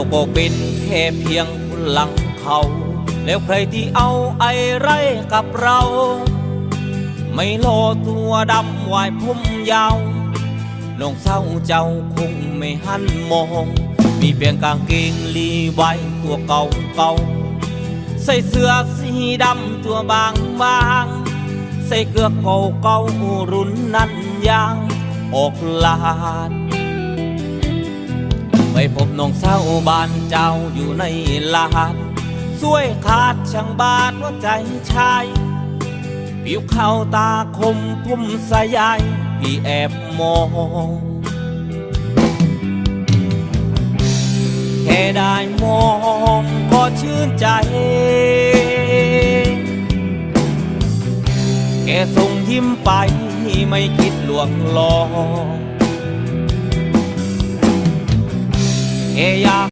เราก็เป็นแค่เพียงคนหลังเขา แล้วใครที่เอาไอ้ไรกับเรา ไม่โลตัวดำวายผมยาวน้องเศร้าเจ้าคงไม่หันมอง มีเพียงกางเกงลีไว้ตัวเก่าเก่าใส่เสื้อสีดำตัวบางบางใส่เกลือเก่าเก่ารุ่นนั้นยางออกลาด พบน้องสาวบ้านเจ้าอยู่ในลานสวยขาดช่างบาดหัวใจชาย ผิวขาวตาคมพุ่มสายายพี่แอบมอง แค่ได้มองก็ชื่นใจแค่ส่งยิ้มไปไม่คิดลวงลอง แค่อยาก